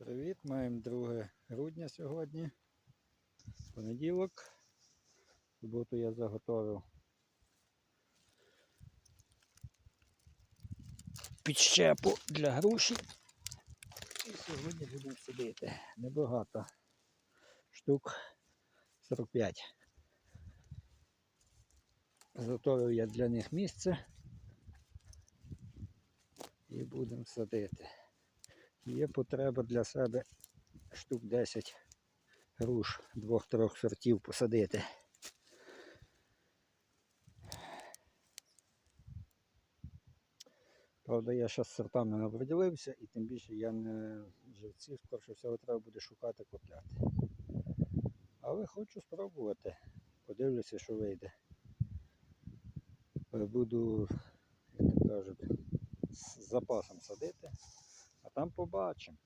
Привіт, маємо 2 грудня сьогодні. Понеділок. В Суботу я заготовив підщепу для груші. І сьогодні будемо сидіти. Небагато. Штук 45. Заготовив я для них місце. І будемо садити. Є потреба для себе штук 10 груш двох-трьох сортів посадити. Правда, я зараз сортами не оприділився і тим більше я не живців, скорше всього треба буде шукати купляти. Але хочу спробувати. Подивлюся, що вийде. Буду, як то кажуть, з запасом садити, там побачимо.